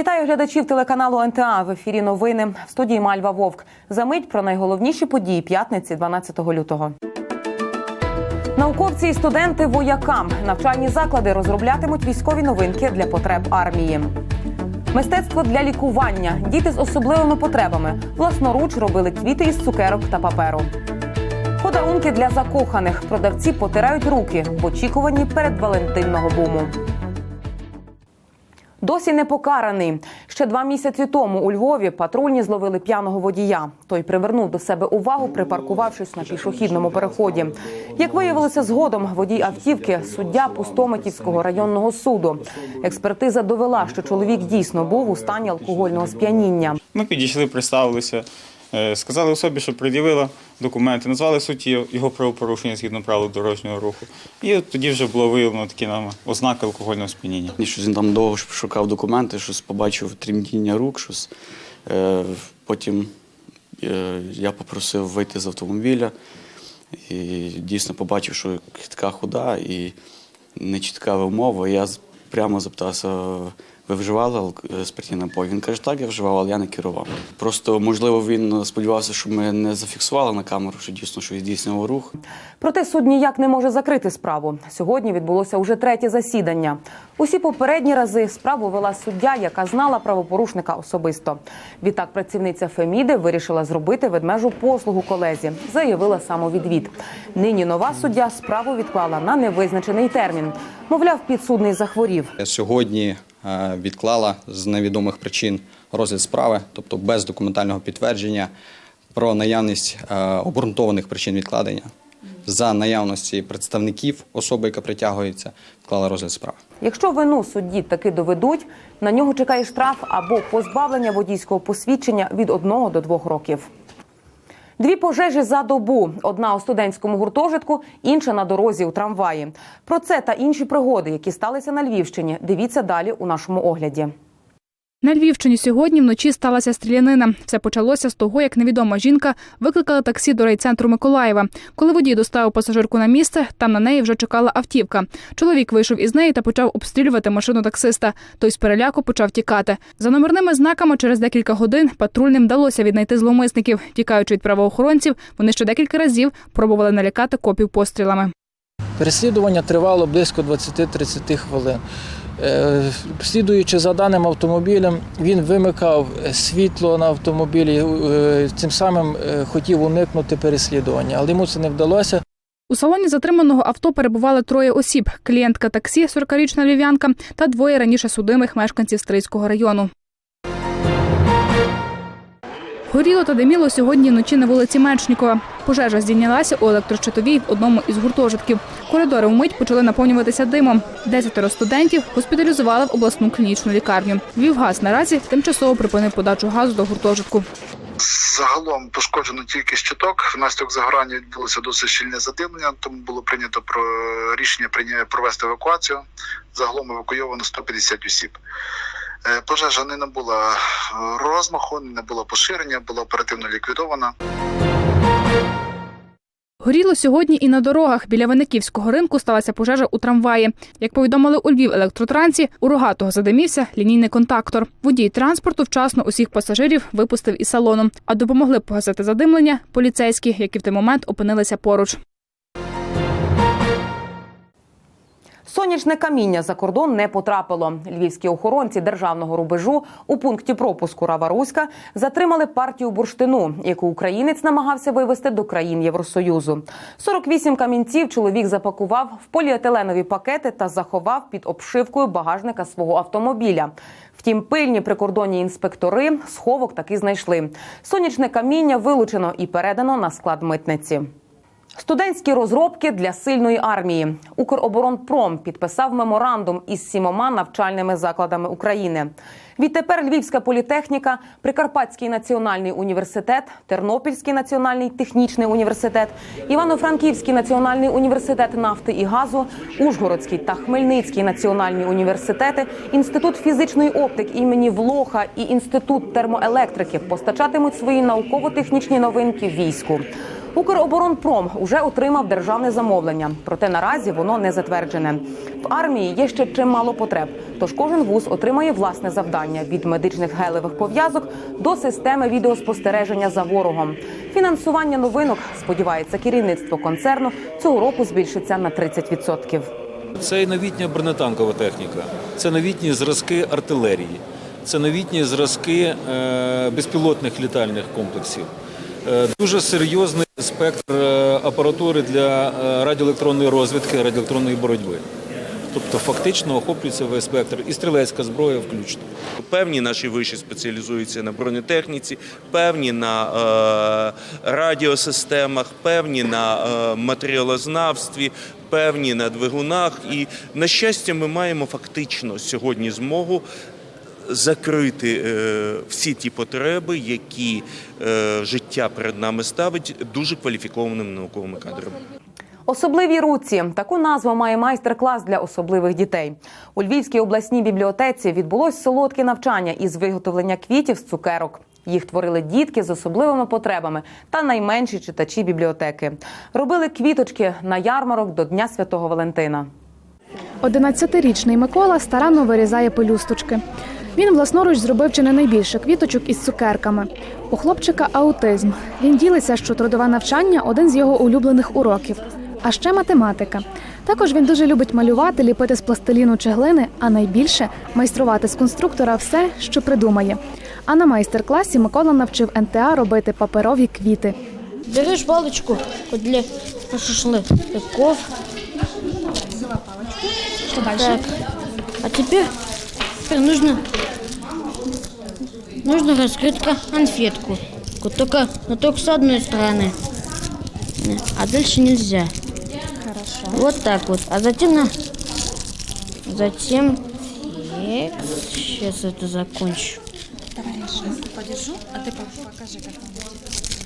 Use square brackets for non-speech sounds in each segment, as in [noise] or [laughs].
Вітаю глядачів телеканалу НТА. В ефірі новини в студії Мальва Вовк. Замить про найголовніші події п'ятниці 12 лютого. Науковці і студенти воякам навчальні заклади розроблятимуть військові новинки для потреб армії. Мистецтво для лікування. Діти з особливими потребами власноруч робили квіти із цукерок та паперу. Подарунки для закоханих. Продавці потирають руки в очікуванні перед Валентинного буму. Досі не покараний. Ще два місяці тому у Львові патрульні зловили п'яного водія. Той привернув до себе увагу, припаркувавшись на пішохідному переході. Як виявилося згодом, водій автівки суддя Пустометівського районного суду. Експертиза довела, що чоловік дійсно був у стані алкогольного сп'яніння. Ми підійшли, представилися, сказали особі, що пред'явила документи, назвали суті його правопорушення згідно правил дорожнього руху. І тоді вже було виявлено такі нам ознаки алкогольного сп'яніння. Щось він там довго шукав документи, щось побачив тремтіння рук, щось. Е, потім е, я попросив вийти з автомобіля і дійсно побачив, що така худа і нечітка вимова. Я прямо запитався, ви вживали спиртні напої? Він каже, так, я вживав, але я не керував. Просто, можливо, він сподівався, що ми не зафіксували на камеру, що дійсно що здійснював рух. Проте суд ніяк не може закрити справу. Сьогодні відбулося уже третє засідання. Усі попередні рази справу вела суддя, яка знала правопорушника особисто. Відтак працівниця Феміди вирішила зробити ведмежу послугу колезі, заявила самовідвід. Нині нова суддя справу відклала на невизначений термін. Мовляв, підсудний захворів. Сьогодні е, відклала з невідомих причин розгляд справи, тобто без документального підтвердження про наявність е, обґрунтованих причин відкладення. За наявності представників особи, яка притягується, відклала розгляд справи. Якщо вину судді таки доведуть, на нього чекає штраф або позбавлення водійського посвідчення від 1 до 2 років. Дві пожежі за добу: одна у студентському гуртожитку, інша на дорозі у трамваї. Про це та інші пригоди, які сталися на Львівщині, дивіться далі у нашому огляді. На Львівщині сьогодні вночі сталася стрілянина. Все почалося з того, як невідома жінка викликала таксі до райцентру Миколаєва. Коли водій доставив пасажирку на місце, там на неї вже чекала автівка. Чоловік вийшов із неї та почав обстрілювати машину таксиста. Той з переляку почав тікати. За номерними знаками через декілька годин патрульним вдалося віднайти зловмисників. Тікаючи від правоохоронців, вони ще декілька разів пробували налякати копів пострілами. Переслідування тривало близько 20-30 хвилин. Е, Слідуючи за даним автомобілем, він вимикав світло на автомобілі, тим цим самим е, хотів уникнути переслідування, але йому це не вдалося. У салоні затриманого авто перебували троє осіб: клієнтка таксі, 40-річна львів'янка та двоє раніше судимих мешканців Стрийського району. Горіло та диміло сьогодні вночі на вулиці Мечнікова. Пожежа здійнялася у електрощитовій в одному із гуртожитків. Коридори вмить почали наповнюватися димом. Десятеро студентів госпіталізували в обласну клінічну лікарню. Львівгаз наразі тимчасово припинив подачу газу до гуртожитку. Загалом пошкоджено тільки щиток. Внаслідок загорання відбулося досить щільне задимлення, тому було прийнято про рішення провести евакуацію. Загалом евакуйовано 150 осіб. Е, Пожежа не набула е, розмаху, не набула поширення, була оперативно ліквідована. Горіло сьогодні і на дорогах. Біля Виниківського ринку сталася пожежа у трамваї. Як повідомили у Львів електротрансі, у рогатого задимівся лінійний контактор. Водій транспорту вчасно усіх пасажирів випустив із салону. А допомогли погасити задимлення поліцейські, які в той момент опинилися поруч. Сонячне каміння за кордон не потрапило. Львівські охоронці державного рубежу у пункті пропуску Раваруська затримали партію бурштину, яку українець намагався вивезти до країн Євросоюзу. 48 камінців чоловік запакував в поліетиленові пакети та заховав під обшивкою багажника свого автомобіля. Втім, пильні прикордонні інспектори сховок таки знайшли. Сонячне каміння вилучено і передано на склад митниці. Студентські розробки для сильної армії. Укроборонпром підписав меморандум із сімома навчальними закладами України. Відтепер Львівська політехніка, Прикарпатський національний університет, Тернопільський національний технічний університет, Івано-Франківський національний університет нафти і газу, Ужгородський та Хмельницький національні університети, інститут фізичної оптики імені Влоха і інститут термоелектрики постачатимуть свої науково-технічні новинки війську. Укроборонпром уже отримав державне замовлення, проте наразі воно не затверджене. В армії є ще чимало потреб, тож кожен вуз отримає власне завдання від медичних гелевих пов'язок до системи відеоспостереження за ворогом. Фінансування новинок сподівається керівництво концерну цього року збільшиться на 30%. Це і новітня бронетанкова техніка, це новітні зразки артилерії, це новітні зразки е, безпілотних літальних комплексів. Е, Дуже серйозний спектр е, апаратури для е, радіоелектронної розвідки, радіоелектронної боротьби. Тобто фактично охоплюється весь спектр і стрілецька зброя включно. Певні наші виші спеціалізуються на бронетехніці, певні на е, радіосистемах, певні на е, матеріалознавстві, певні на двигунах. І на щастя, ми маємо фактично сьогодні змогу. Закрити е, всі ті потреби, які е, життя перед нами ставить дуже кваліфікованими науковими кадрами. Особливі руці таку назву має майстер-клас для особливих дітей. У Львівській обласній бібліотеці відбулось солодке навчання із виготовлення квітів з цукерок. Їх творили дітки з особливими потребами та найменші читачі бібліотеки. Робили квіточки на ярмарок до Дня Святого Валентина. 11-річний Микола старанно вирізає пелюсточки. Він власноруч зробив чи не найбільше квіточок із цукерками. У хлопчика аутизм. Він ділиться, що трудове навчання один з його улюблених уроків. А ще математика. Також він дуже любить малювати, ліпити з пластиліну чи глини, а найбільше майструвати з конструктора все, що придумає. А на майстер-класі Микола навчив НТА робити паперові квіти. Берешь палочку вот для шашлыков. Що далі? А теперь, теперь нужно нужно раскрыть конфетку. Вот Только, но только с одной стороны. А дальше нельзя. Хорошо. Вот так вот. А затем на затем так, сейчас это закончу.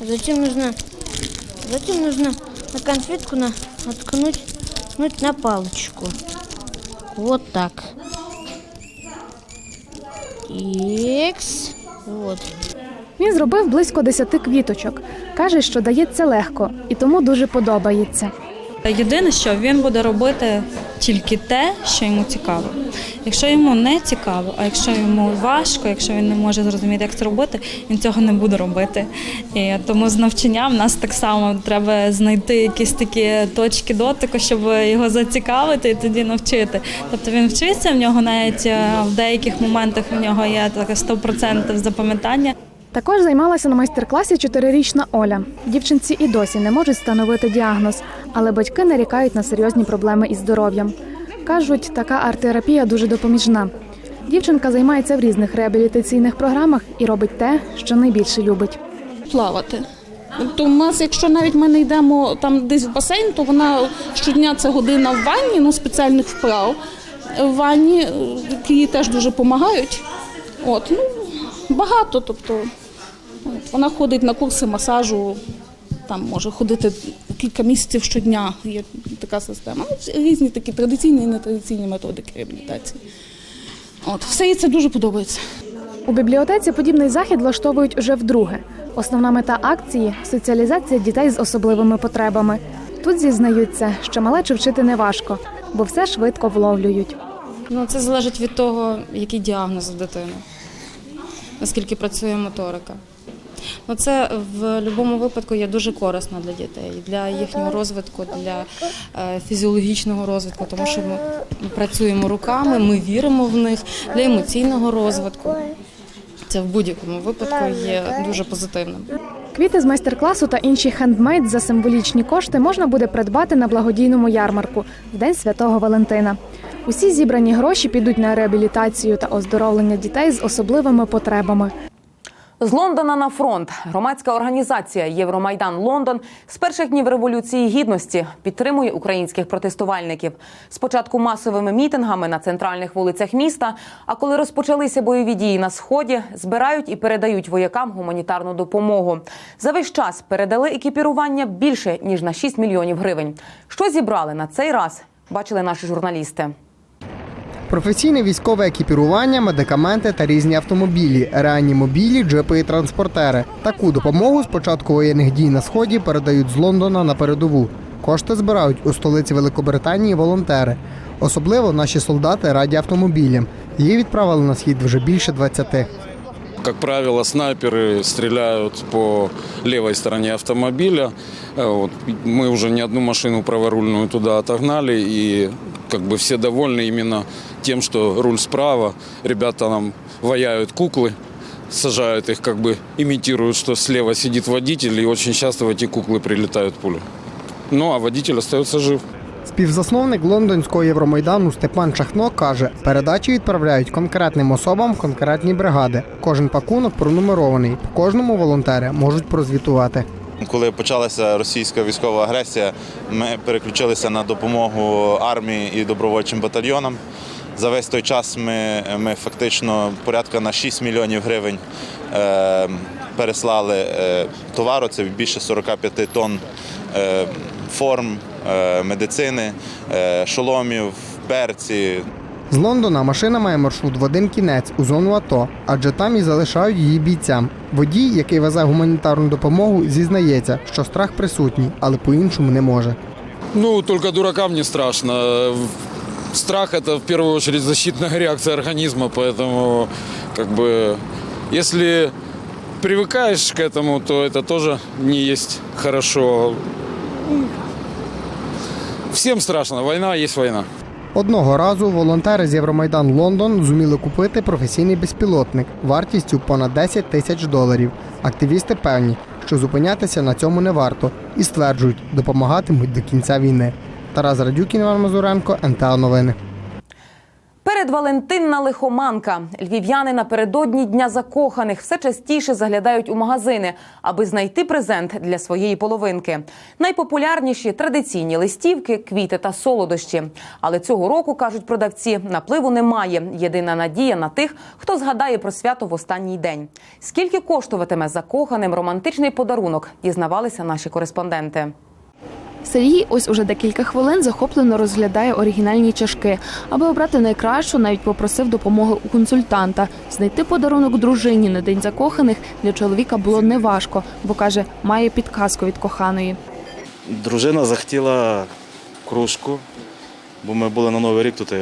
А затем нужно, затем нужно на конфетку на, наткнуть, ткнуть на палочку. Вот так. Икс. От. Він зробив близько 10 квіточок. Каже, що дається легко і тому дуже подобається. Єдине, що він буде робити тільки те, що йому цікаво. Якщо йому не цікаво, а якщо йому важко, якщо він не може зрозуміти, як це робити, він цього не буде робити. І тому з навчання в нас так само треба знайти якісь такі точки дотику, щоб його зацікавити і тоді навчити. Тобто він вчиться, в нього навіть е, в деяких моментах в нього є таке 100% запам'ятання. Також займалася на майстер-класі чотирирічна Оля. Дівчинці і досі не можуть встановити діагноз, але батьки нарікають на серйозні проблеми із здоров'ям. Кажуть, така арт-терапія дуже допоміжна. Дівчинка займається в різних реабілітаційних програмах і робить те, що найбільше любить. плавати. То у нас, якщо навіть ми не йдемо там десь в басейн, то вона щодня це година в ванні, ну спеціальних вправ в ванні, е, які їй теж дуже допомагають. От, ну, багато, тобто вона ходить на курси масажу, там може ходити кілька місяців щодня, є така система. Ну, різні такі традиційні і нетрадиційні методики реабілітації. От, все їй це дуже подобається. У бібліотеці подібний захід влаштовують уже вдруге. Основна мета акції соціалізація дітей з особливими потребами. Тут зізнаються, що малечу вчити не важко, бо все швидко вловлюють. Ну, це залежить від того, який діагноз у дитини, наскільки працює моторика. Ну, це в будь-якому випадку є дуже корисно для дітей, для їхнього розвитку, для е, фізіологічного розвитку, тому що ми працюємо руками, ми віримо в них, для емоційного розвитку. Це в будь-якому випадку є дуже позитивним. Квіти з майстер-класу та інші хендмейд за символічні кошти можна буде придбати на благодійному ярмарку в День Святого Валентина. Усі зібрані гроші підуть на реабілітацію та оздоровлення дітей з особливими потребами. З Лондона на фронт громадська організація Євромайдан Лондон з перших днів революції гідності підтримує українських протестувальників. Спочатку масовими мітингами на центральних вулицях міста. А коли розпочалися бойові дії на сході, збирають і передають воякам гуманітарну допомогу. За весь час передали екіпірування більше ніж на 6 мільйонів гривень. Що зібрали на цей раз? Бачили наші журналісти Професійне військове екіпірування, медикаменти та різні автомобілі, реанімобілі, джипи і транспортери. Таку допомогу з початку воєнних дій на сході передають з Лондона на передову. Кошти збирають у столиці Великобританії волонтери. Особливо наші солдати раді автомобілям. Її відправили на схід вже більше 20. Как правило, снайперы стреляют по левой стороне автомобиля. Э, Вот, мы уже не одну машину праворульную туда отогнали, и как бы все довольны именно тем, что руль справа. Ребята нам ваяют куклы, сажают их, как бы имитируют, что слева сидит водитель, и очень часто в эти куклы прилетают пули. Ну, а водитель остается жив. Співзасновник лондонського Євромайдану Степан Чахно каже, передачі відправляють конкретним особам в конкретні бригади. Кожен пакунок пронумерований. По кожному волонтери можуть прозвітувати. Коли почалася російська військова агресія, ми переключилися на допомогу армії і добровольчим батальйонам. За весь той час ми, ми фактично порядка на 6 мільйонів гривень е, переслали е, товару. Це більше 45 тонн е, форм, е, медицини, е, шоломів, берці, З Лондона машина має маршрут в один кінець у зону АТО, адже там і залишають її бійцям. Водій, який везе гуманітарну допомогу, зізнається, що страх присутній, але по-іншому не може. Ну, только дуракам не страшно Страх – это в первую очередь защитная [laughs] реакция организма, поэтому как бы если привыкаешь к этому, то это тоже не есть хорошо. Всем страшно, война есть война. Одного разу волонтери з Євромайдан Лондон зуміли купити професійний безпілотник вартістю понад 10 тисяч доларів. Активісти певні, що зупинятися на цьому не варто і стверджують, допомагатимуть до кінця війни. Тарас Радюкін, Іван Мазуренко, НТА Новини. Передвалентинна лихоманка. Львів'яни напередодні дня закоханих все частіше заглядають у магазини, аби знайти презент для своєї половинки. Найпопулярніші традиційні листівки, квіти та солодощі. Але цього року кажуть продавці, напливу немає. Єдина надія на тих, хто згадає про свято в останній день. Скільки коштуватиме закоханим романтичний подарунок? Дізнавалися наші кореспонденти. Сергій ось уже декілька хвилин захоплено розглядає оригінальні чашки. Аби обрати найкращу, навіть попросив допомоги у консультанта. Знайти подарунок дружині на день закоханих для чоловіка було неважко, бо каже, має підказку від коханої. Дружина захотіла кружку, бо ми були на Новий рік тут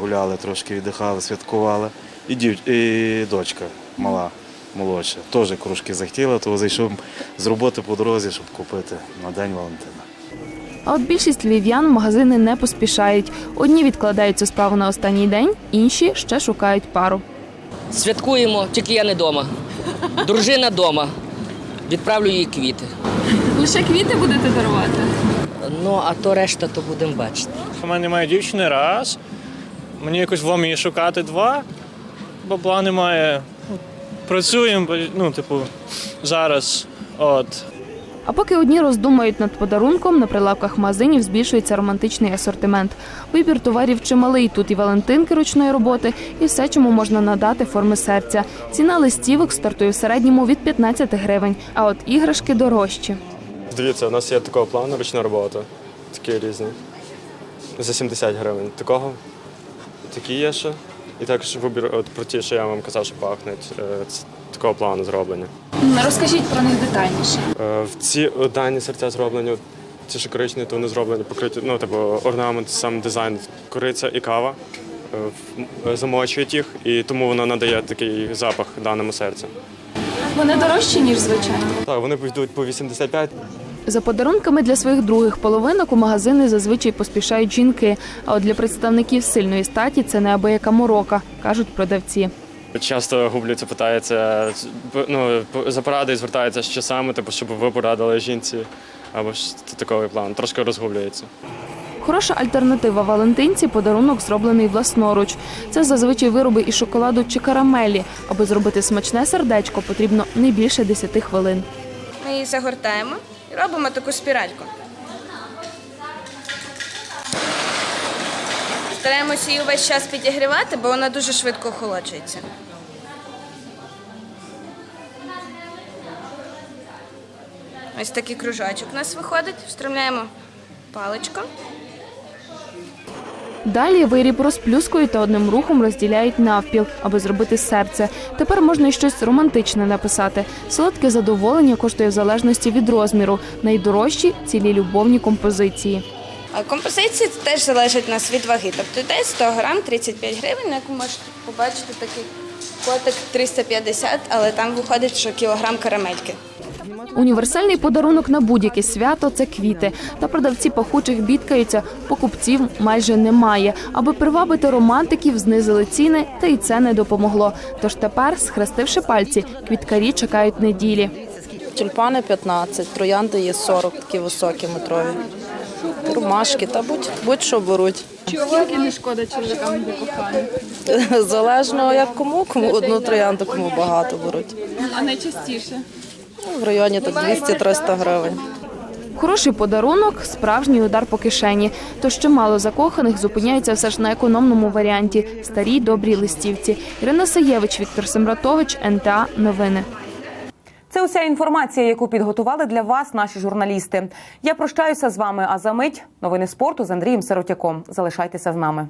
гуляли, трошки віддихали, святкували. І, дів... і дочка мала, молодша, теж кружки захотіла, то зайшов з роботи по дорозі, щоб купити на День Валентина. А от більшість львів'ян в магазини не поспішають. Одні відкладають цю справу на останній день, інші ще шукають пару. Святкуємо, тільки я не вдома. Дружина вдома. Відправлю їй квіти. Лише квіти будете дарувати? Ну, а то решта, то будемо бачити. У мене немає дівчини раз. Мені якось в ломі шукати два. Бабла немає. Ну, Працюємо, ну, типу, зараз. От. А поки одні роздумають над подарунком, на прилавках магазинів збільшується романтичний асортимент. Вибір товарів чималий. Тут і валентинки ручної роботи, і все, чому можна надати форми серця. Ціна листівок стартує в середньому від 15 гривень, а от іграшки дорожчі. Дивіться, у нас є такого плану ручна робота. Такі різні. За 70 гривень. Такого такі є ще. І також вибір от про ті, що я вам казав, що пахнуть. е, Такого плану зроблені. Розкажіть про них детальніше. Е, В ці е, дані серця зроблені. Ці коричні, то вони зроблені покриті, ну, типу, орнамент, сам дизайн, кориця і кава. е, Замочують їх, і тому вона надає такий запах даному серцю. Вони дорожчі, ніж звичайно. Так, вони йдуть по 85. За подарунками для своїх других половинок у магазини зазвичай поспішають жінки. А от для представників сильної статі це неабияка морока, кажуть продавці. Часто губляться, питаються, ну, за порадою звертаються з часами, типу, щоб ви порадили жінці, або ж такий план. Трошки розгублюється. Хороша альтернатива Валентинці подарунок зроблений власноруч. Це зазвичай вироби із шоколаду чи карамелі. Аби зробити смачне сердечко, потрібно не більше 10 хвилин. Ми її загортаємо і робимо таку спіральку. Стараємося її увесь час підігрівати, бо вона дуже швидко охолоджується. Ось такий кружочок у нас виходить. Встромляємо паличку. Далі виріб розплюскують та одним рухом розділяють навпіл, аби зробити серце. Тепер можна й щось романтичне написати. Солодке задоволення коштує в залежності від розміру. Найдорожчі цілі любовні композиції. Композиції теж залежать у нас від ваги. Тобто йде 100 грам 35 гривень, як ви можете побачити такий котик 350, але там виходить, що кілограм карамельки. Універсальний подарунок на будь-яке свято це квіти. Та продавці пахучих бідкаються, покупців майже немає. Аби привабити романтиків, знизили ціни, та й це не допомогло. Тож тепер, схрестивши пальці, квіткарі чекають неділі. Тюльпани 15, троянди є 40, такі високі метрові. Ромашки, та будь, будь-що беруть. Чоловіки не шкода чоловікам для кохання. [laughs] Залежно як кому, кому одну троянду, кому багато беруть. А найчастіше? Ну, В районі так 200-300 гривень. Хороший подарунок справжній удар по кишені. Тож чимало закоханих зупиняються все ж на економному варіанті старій добрій листівці. Ірина Саєвич, Віктор Семратович, НТА Новини. Це уся інформація, яку підготували для вас наші журналісти. Я прощаюся з вами. А за мить новини спорту з Андрієм Сиротяком. Залишайтеся з нами.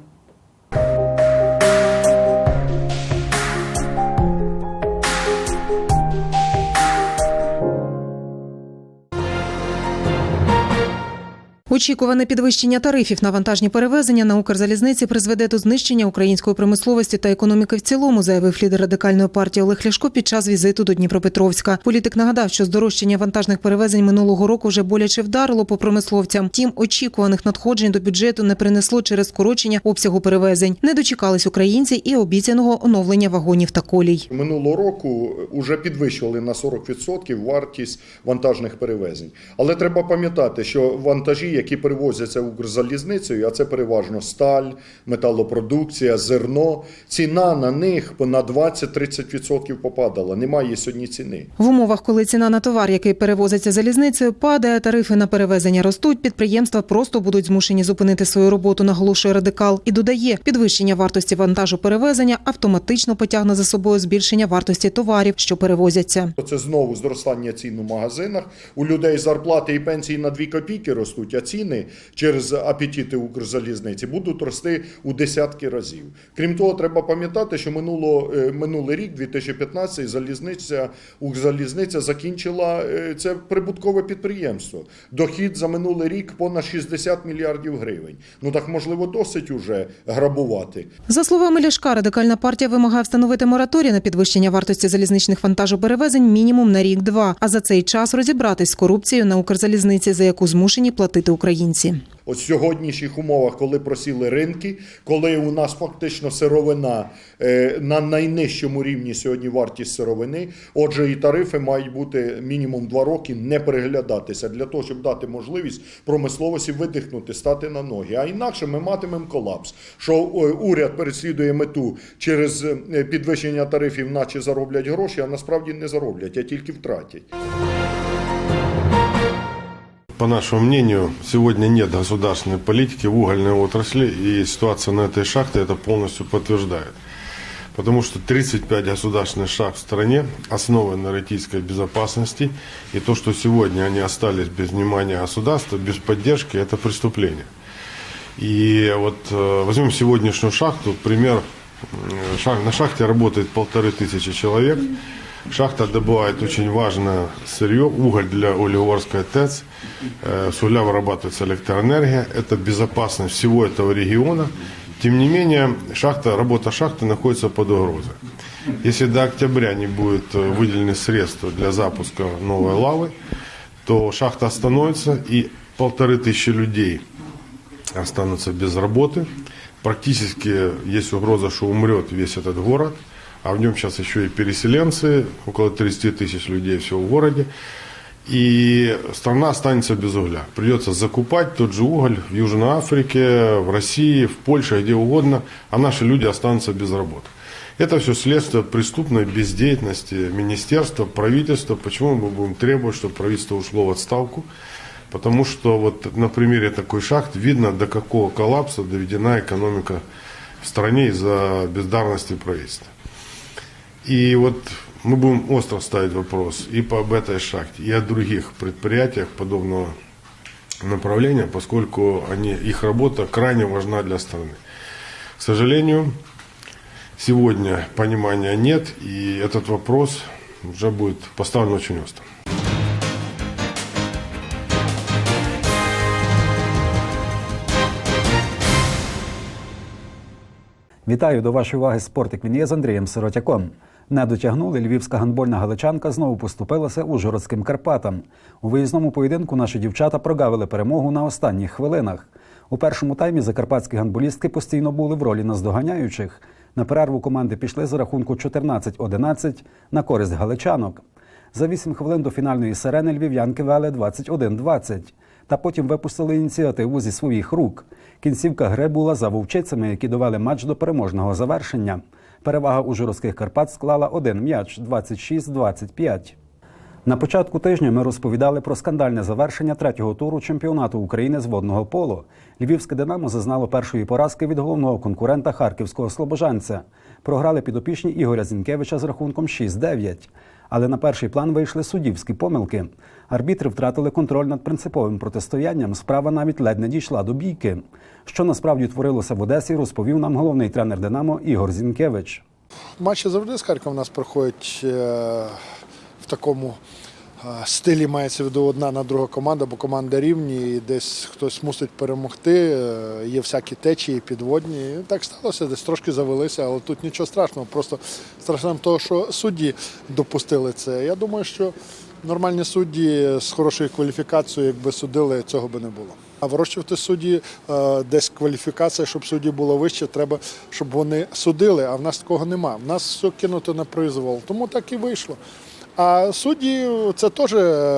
Очікуване підвищення тарифів на вантажні перевезення на Укрзалізниці призведе до знищення української промисловості та економіки в цілому, заявив лідер радикальної партії Олег Ляшко під час візиту до Дніпропетровська. Політик нагадав, що здорожчання вантажних перевезень минулого року вже боляче вдарило по промисловцям. Тім очікуваних надходжень до бюджету не принесло через скорочення обсягу перевезень. Не дочекались українці і обіцяного оновлення вагонів та колій. Минулого року вже підвищували на 40% вартість вантажних перевезень. Але треба пам'ятати, що вантажі, які перевозяться Укрзалізницею, а це переважно сталь, металопродукція, зерно, ціна на них на 20-30% попадала. Немає сьогодні ціни. В умовах, коли ціна на товар, який перевозиться залізницею, падає, тарифи на перевезення ростуть, підприємства просто будуть змушені зупинити свою роботу, наголошує радикал. І додає, підвищення вартості вантажу перевезення автоматично потягне за собою збільшення вартості товарів, що перевозяться. Це знову зростання цін у магазинах. У людей зарплати і пенсії на 2 копійки ростуть, а ціни через апетити Укрзалізниці будуть рости у десятки разів. Крім того, треба пам'ятати, що минуло, е, минулий рік, 2015, залізниця, Укрзалізниця закінчила е, це прибуткове підприємство. Дохід за минулий рік понад 60 мільярдів гривень. Ну так можливо досить уже грабувати. За словами Ляшка, радикальна партія вимагає встановити мораторій на підвищення вартості залізничних вантажоперевезень мінімум на рік-два. А за цей час розібратись з корупцією на Укрзалізниці, за яку змушені платити українці. От сьогоднішніх умовах, коли просіли ринки, коли у нас фактично сировина е, на найнижчому рівні сьогодні вартість сировини, отже, і тарифи мають бути мінімум два роки не переглядатися для того, щоб дати можливість промисловості видихнути, стати на ноги. А інакше ми матимемо колапс, що е, уряд переслідує мету через е, підвищення тарифів, наче зароблять гроші, а насправді не зароблять, а тільки втратять. По нашему мнению, сегодня нет государственной политики в угольной отрасли, и ситуация на этой шахте это полностью подтверждает. Потому что 35 государственных шахт в стране основаны на российской безопасности, и то, что сегодня они остались без внимания государства, без поддержки, это преступление. И вот э, возьмем сегодняшнюю шахту, пример, Э, на шахте работает полторы тысячи человек, Шахта добывает очень важное сырье, уголь для Углегорской ТЭЦ. Э, С угля вырабатывается электроэнергия. Это безопасность всего этого региона. Тем не менее, шахта, работа шахты находится под угрозой. Если до октября не будет э, выделены средства для запуска новой лавы, то шахта остановится и полторы тысячи людей останутся без работы. Практически есть угроза, что умрет весь этот город. А в нем сейчас еще и переселенцы, около 30 тысяч людей всего в городе. И страна останется без угля. Придется закупать тот же уголь в Южной Африке, в России, в Польше, где угодно, а наши люди останутся без работы. Это все следствие преступной бездеятельности министерства, правительства. Почему мы будем требовать, чтобы правительство ушло в отставку? Потому что вот на примере такой шахт видно, до какого коллапса доведена экономика в стране из-за бездарности правительства. И вот мы будем остро ставить вопрос и по об этой шахте, и о других предприятиях подобного направления, поскольку они, их работа крайне важна для страны. К сожалению, сегодня понимания нет, и этот вопрос уже будет поставлен очень остро. Вітаю до вашої уваги спортик. Він є з Андрієм Сиротяком. Не дотягнули львівська гандбольна галичанка знову поступилася Ужгородським Карпатам. У виїзному поєдинку наші дівчата прогавили перемогу на останніх хвилинах. У першому таймі закарпатські гандболістки постійно були в ролі наздоганяючих. На перерву команди пішли за рахунку 14-11 на користь галичанок. За 8 хвилин до фінальної сирени львів'янки вели 21-20 та потім випустили ініціативу зі своїх рук. Кінцівка гри була за вовчицями, які довели матч до переможного завершення. Перевага ужгородських Карпат склала один м'яч 26-25. На початку тижня ми розповідали про скандальне завершення третього туру чемпіонату України з водного полу. Львівське Динамо зазнало першої поразки від головного конкурента харківського слобожанця. Програли підопічні Ігоря Зінкевича з рахунком 6-9. Але на перший план вийшли суддівські помилки. Арбітри втратили контроль над принциповим протистоянням. Справа навіть ледь не дійшла до бійки. Що насправді творилося в Одесі, розповів нам головний тренер Динамо Ігор Зінкевич. Матчі завжди з Харкова у нас проходять е, в такому стилі, мається в виду одна на друга команда, бо команда рівні, і десь хтось мусить перемогти. е, Є всякі течії, підводні. Так сталося, десь трошки завелися, але тут нічого страшного. Просто страшно того, що судді допустили це. Я думаю, що нормальні судді з хорошою кваліфікацією, якби судили, цього би не було. А вирощувати судді е, десь кваліфікація, щоб судді було вище, треба, щоб вони судили, а в нас такого нема. В нас все кинуто на произвол. Тому так і вийшло. А судді це теж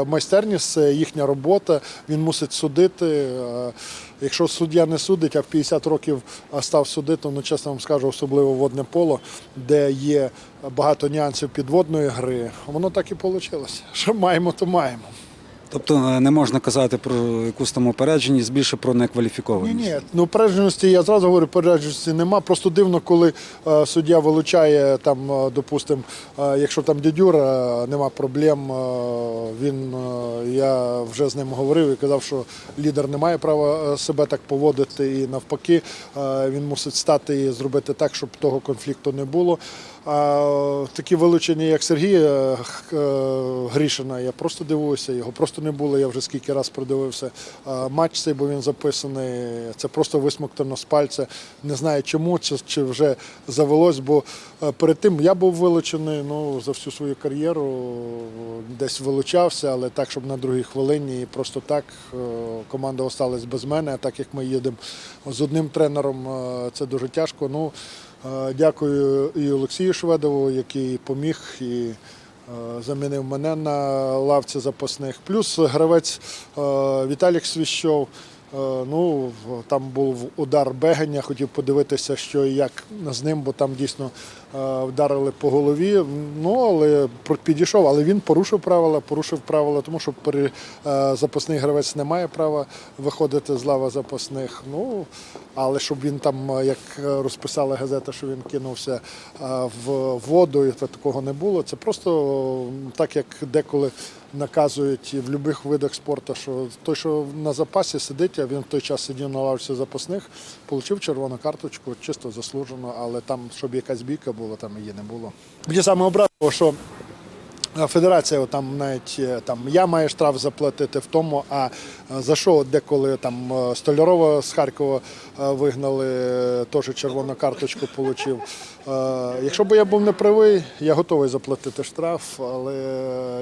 майстерність, їхня робота. Він мусить судити. Якщо суддя не судить, а в 50 років став судити, ну чесно вам скажу, особливо водне поло, де є багато нюансів підводної гри, воно так і вийшло. Що маємо, то маємо. Тобто е, не можна казати про якусь там опередженість, більше про некваліфікованість. ні, ну передженості, я зразу говорю, передженості нема. Просто дивно, коли е, суддя вилучає там, е, допустим, е, якщо там дядюра, е, нема проблем. е, він е, я вже з ним говорив і казав, що лідер не має права е, себе так поводити, і навпаки, е, він мусить стати і зробити так, щоб того конфлікту не було. А такі вилучення, як Сергій е, е, Грішина, я просто дивуюся. Його просто не було. Я вже скільки раз продивився е, матч цей, бо він записаний. Це просто висмоктано з пальця. Не знаю чому, чи, вже завелось, бо перед тим я був вилучений ну, за всю свою кар'єру, десь вилучався, але так, щоб на другій хвилині і просто так команда осталась без мене. А так як ми їдемо з одним тренером, це дуже тяжко. Ну, Дякую і Олексію Шведову, який поміг і замінив мене на лавці запасних. Плюс гравець Віталік Свіщов. Ну, там був удар бегання, хотів подивитися, що і як з ним, бо там дійсно вдарили по голові. Ну, але підійшов, але він порушив правила, порушив правила, тому що при, е, запасний гравець не має права виходити з лави запасних. Ну, але щоб він там, е, як е, розписала газета, що він кинувся е, в воду, і такого не було. Це просто так, як деколи наказують в будь-яких видах спорту, що той, що на запасі сидить, а він в той час сидів на лавці запасних, отримав червону карточку, чисто заслужено, але там, щоб якась бійка була, там її не було. Мені саме образило, що Федерація там навіть е, там я маю штраф заплатити в тому. А за що деколи там е, Столярова з Харкова е, вигнали, теж червону карточку отримав. Якщо б я був неправий, я готовий заплатити штраф, але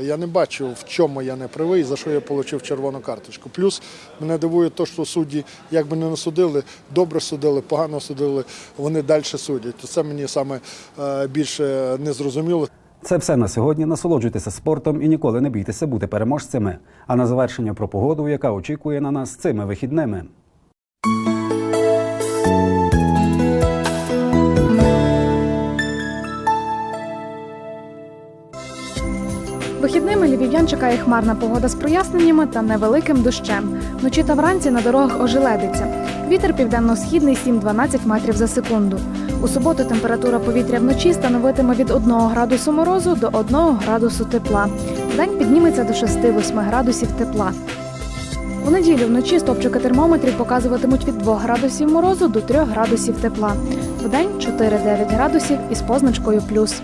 я не бачу, в чому я не правий, за що я отримав червону карточку. Плюс мене дивує те, що судді, як би не насудили, добре судили, погано судили, вони далі судять. Це мені саме більше не зрозуміло. Це все на сьогодні. Насолоджуйтеся спортом і ніколи не бійтеся бути переможцями. А на завершення про погоду, яка очікує на нас цими вихідними. Вихідними львів'ян чекає хмарна погода з проясненнями та невеликим дощем. Вночі та вранці на дорогах ожеледиться. Вітер південно-східний 7-12 метрів за секунду. У суботу температура повітря вночі становитиме від 1 градусу морозу до 1 градусу тепла. День підніметься до 6-8 градусів тепла. У неділю вночі стопчики термометрів показуватимуть від 2 градусів морозу до 3 градусів тепла. Вдень 4-9 градусів із позначкою плюс.